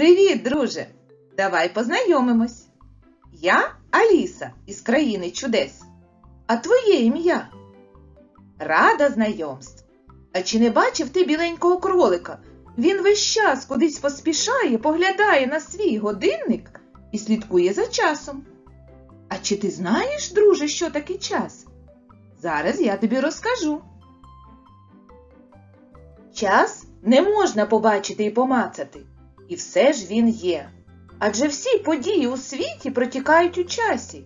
Привіт, друже! Давай познайомимось. Я Аліса із країни чудес. А твоє ім'я? Рада знайомств. А чи не бачив ти біленького кролика? Він весь час кудись поспішає, поглядає на свій годинник і слідкує за часом. А чи ти знаєш, друже, що таке час? Зараз я тобі розкажу. Час не можна побачити і помацати, і все ж він є. Адже всі події у світі протікають у часі.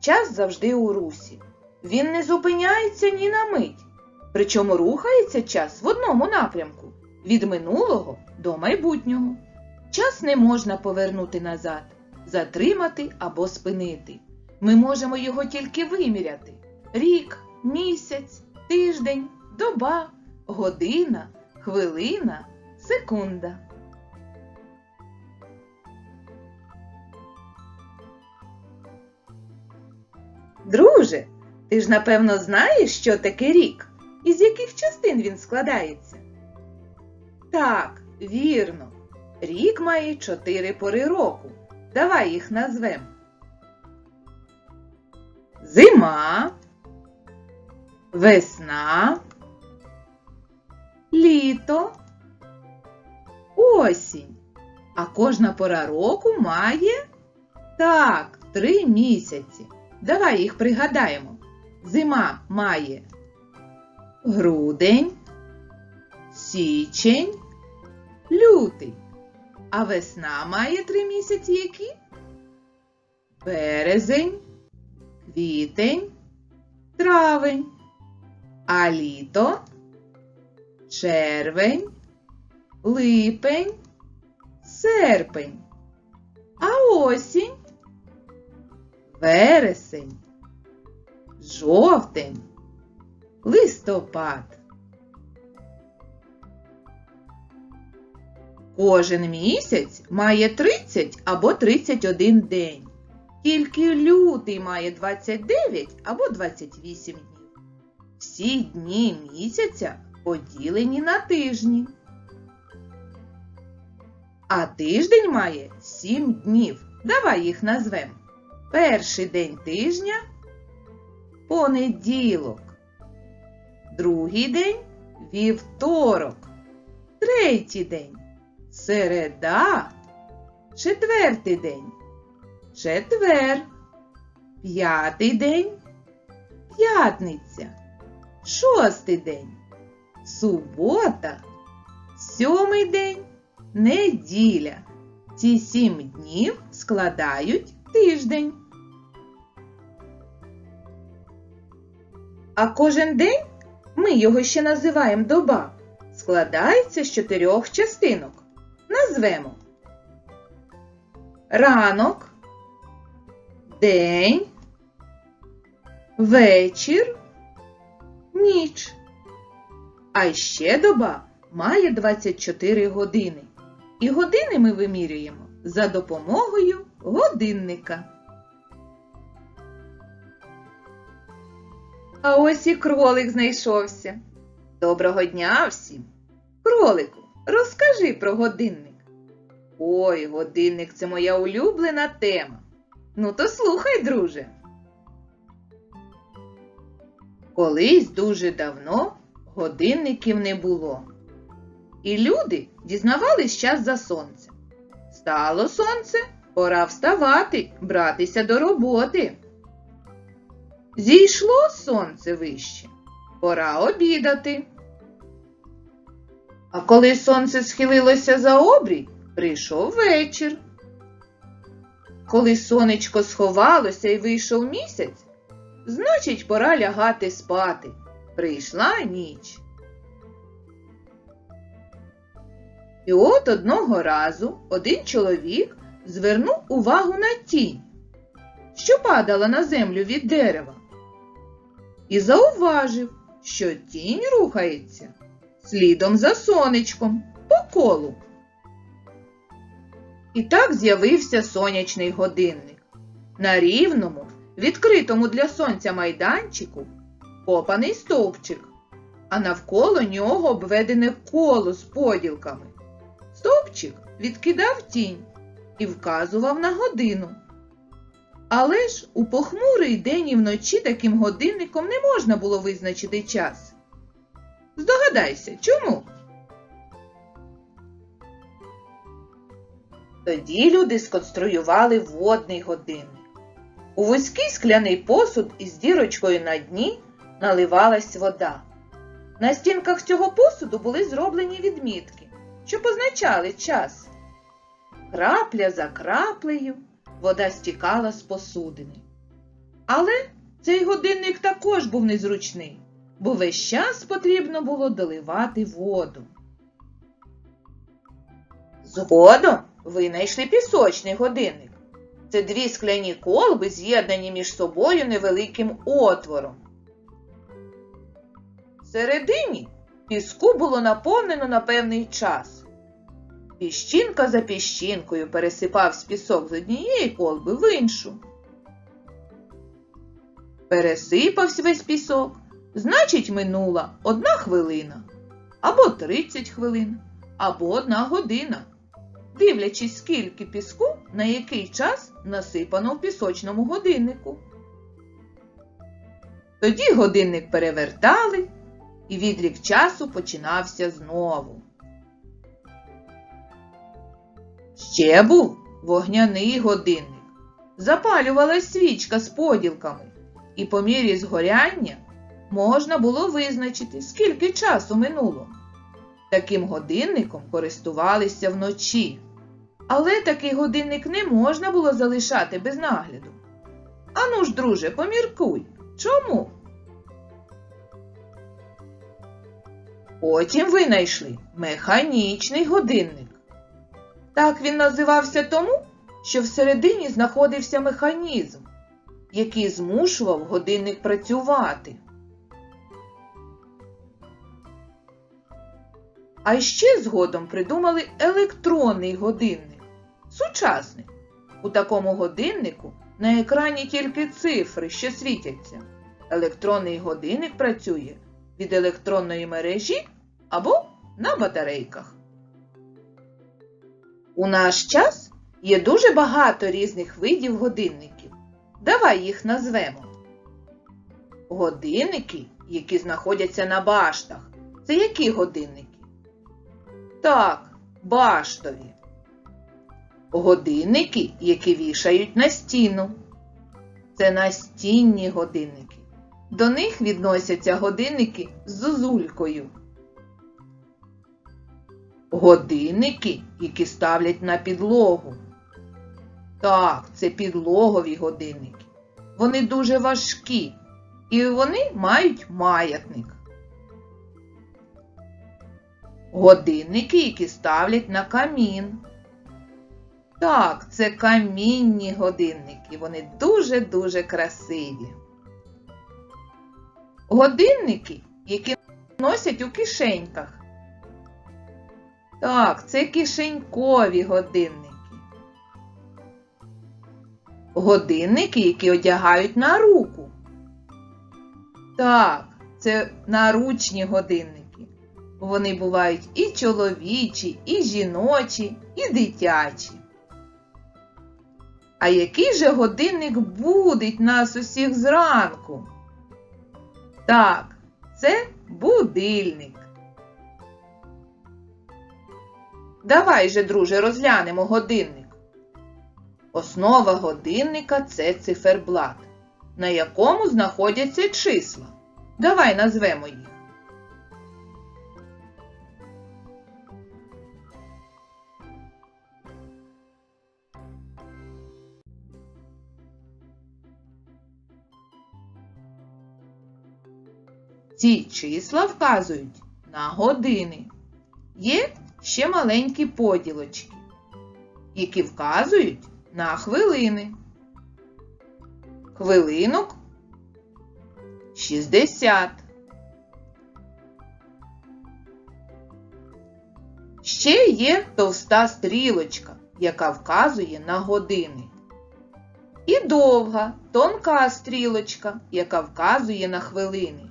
Час завжди у русі. Він не зупиняється ні на мить. Причому рухається час в одному напрямку від минулого до майбутнього. Час не можна повернути назад, затримати або спинити. Ми можемо його тільки виміряти: рік, місяць, тиждень, доба, година, хвилина, секунда. Друже, ти ж напевно знаєш, що таке рік, і з яких частин він складається? Так, вірно. Рік має чотири пори року. Давай їх назвемо. Зима, весна, літо, осінь. А кожна пора року має так, три місяці. Давай їх пригадаємо. Зима має грудень, січень, лютий. А весна має три місяці які? Березень, квітень, травень. А літо червень, липень, серпень. А осінь вересень, жовтень, листопад. Кожен місяць має 30 або 31 день. Тільки лютий має 29 або 28 днів. Всі дні місяця поділені на тижні. А тиждень має 7 днів. Давай їх назвемо. Перший день тижня понеділок. Другий день вівторок. Третій день середа. Четвертий день четвер. П'ятий день п'ятниця. Шостий день субота. Сьомий день неділя. Ці сім днів складають тиждень. А кожен день, ми його ще називаємо доба, складається з чотирьох частинок. Назвемо ранок, день, вечір, ніч. А ще доба має 24 години. І години ми вимірюємо за допомогою годинника. А ось і кролик знайшовся. Доброго дня всім! Кролику, розкажи про годинник. Ой, годинник це моя улюблена тема. Ну то слухай, друже. Колись дуже давно годинників не було. І люди дізнавались час за сонцем. Стало сонце, пора вставати, братися до роботи. Зійшло сонце вище, пора обідати. А коли сонце схилилося за обрій, прийшов вечір. Коли сонечко сховалося і вийшов місяць, значить, пора лягати спати. Прийшла ніч. І от одного разу один чоловік звернув увагу на тінь, що падала на землю від дерева, і зауважив, що тінь рухається слідом за сонечком по колу. І так з'явився сонячний годинник. На рівному, відкритому для сонця майданчику, копаний стовпчик, а навколо нього обведене коло з поділками. Стовпчик відкидав тінь і вказував на годину. Але ж у похмурий день і вночі таким годинником не можна було визначити час. Здогадайся, чому? Тоді люди сконструювали водний годинник. У вузький скляний посуд із дірочкою на дні наливалась вода. На стінках цього посуду були зроблені відмітки, що позначали час. Крапля за краплею вода стікала з посудини. Але цей годинник також був незручний, бо весь час потрібно було доливати воду. Згодом винайшли пісочний годинник. Це дві скляні колби, з'єднані між собою невеликим отвором. Всередині піску було наповнено на певний час. Піщинка за піщинкою пересипався пісок з однієї колби в іншу. Пересипався весь пісок, значить, минула одна хвилина, або 30 хвилин, або одна година, дивлячись, скільки піску на який час насипано в пісочному годиннику. Тоді годинник перевертали, і відлік часу починався знову. Ще був вогняний годинник. Запалювалась свічка з поділками, і по мірі згоряння можна було визначити, скільки часу минуло. Таким годинником користувалися вночі. Але такий годинник не можна було залишати без нагляду. Ану ж, друже, поміркуй, чому? Потім винайшли механічний годинник. Так він називався тому, що всередині знаходився механізм, який змушував годинник працювати. А ще згодом придумали електронний годинник, сучасний. У такому годиннику на екрані тільки цифри, що світяться. Електронний годинник працює від електронної мережі або на батарейках. У наш час є дуже багато різних видів годинників. Давай їх назвемо. Годинники, які знаходяться на баштах. Це які годинники? Так, баштові. Годинники, які вішають на стіну. Це настінні годинники. До них відносяться годинники з зозулькою. Годинники, які ставлять на підлогу. Так, це підлогові годинники. Вони дуже важкі і вони мають маятник. Годинники, які ставлять на камін. Так, це камінні годинники. Вони дуже-дуже красиві. Годинники, які носять у кишеньках. Так, це кишенькові годинники. Годинники, які одягають на руку. Так, це наручні годинники. Вони бувають і чоловічі, і жіночі, і дитячі. А який же годинник будить нас усіх зранку? Так, це будильник. Давай же, друже, розглянемо годинник. Основа годинника це циферблат, на якому знаходяться числа. Давай назвемо їх. Ці числа вказують на години. Є ще маленькі поділочки, які вказують на хвилини. Хвилинок 60. Ще є товста стрілочка, яка вказує на години. І довга, тонка стрілочка, яка вказує на хвилини.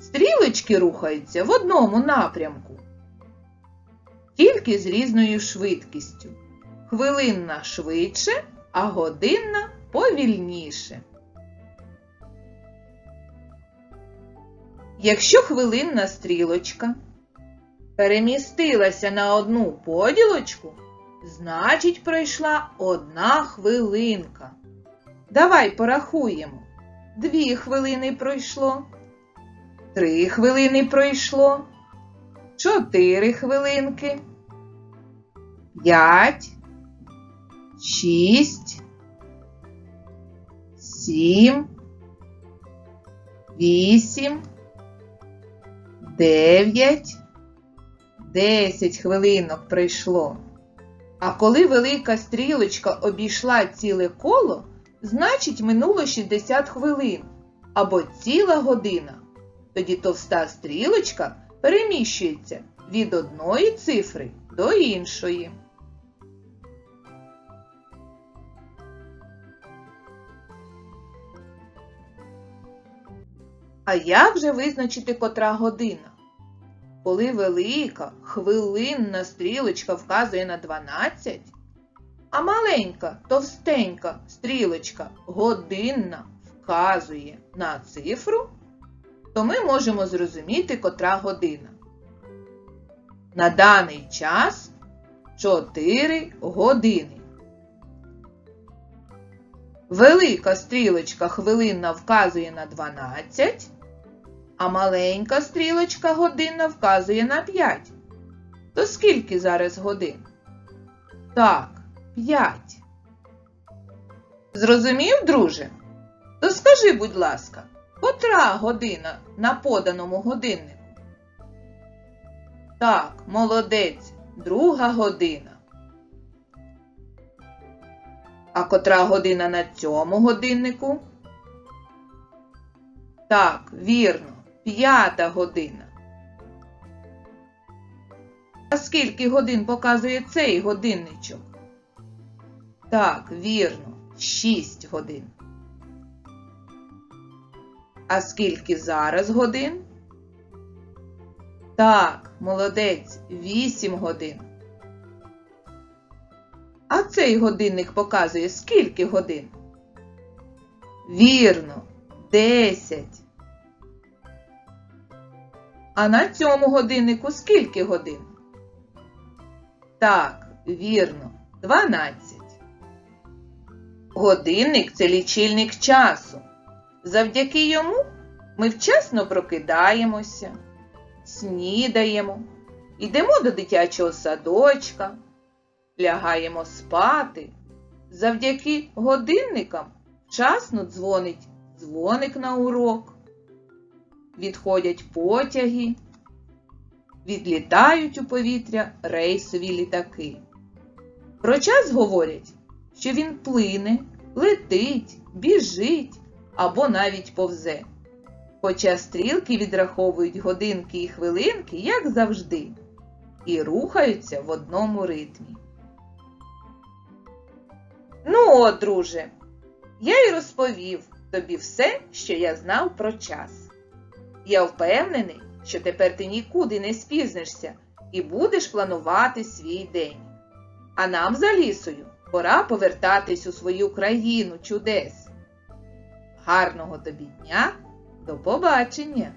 Стрілочки рухаються в одному напрямку. Тільки з різною швидкістю. Хвилинна швидше, а годинна повільніше. Якщо хвилинна стрілочка перемістилася на одну поділочку, значить пройшла одна хвилинка. Давай порахуємо. Дві хвилини пройшло, три хвилини пройшло, чотири хвилинки, п'ять, шість, сім, вісім, дев'ять, десять хвилинок пройшло. А коли велика стрілочка обійшла ціле коло, значить минуло 60 хвилин або ціла година. Тоді товста стрілочка переміщується від одної цифри до іншої. А як же визначити котра година? Коли велика хвилинна стрілочка вказує на 12, а маленька товстенька стрілочка годинна вказує на цифру, то ми можемо зрозуміти, котра година. На даний час 4 години. Велика стрілочка хвилинна вказує на 12, а маленька стрілочка годинна вказує на 5. То скільки зараз годин? Так, 5. Зрозумів, друже? То скажи, будь ласка, котра година на поданому годиннику? Так, молодець, друга година. А котра година на цьому годиннику? Так, вірно, п'ята година. А скільки годин показує цей годинничок? Так, вірно, 6 годин. А скільки зараз годин? Так, молодець, 8 годин. А цей годинник показує скільки годин? Вірно, 10. А на цьому годиннику скільки годин? Так, вірно, 12. Годинник це лічильник часу. Завдяки йому ми вчасно прокидаємося, снідаємо, йдемо до дитячого садочка, лягаємо спати. Завдяки годинникам вчасно дзвонить дзвоник на урок, відходять потяги, відлітають у повітря рейсові літаки. Про час говорять, що він плине, летить, біжить або навіть повзе. Хоча стрілки відраховують годинки і хвилинки, як завжди, і рухаються в одному ритмі. Ну от, друже, я й розповів тобі все, що я знав про час. Я впевнений, що тепер ти нікуди не спізнишся і будеш планувати свій день. А нам за лісою пора повертатись у свою країну чудес. Гарного тобі дня! До побачення!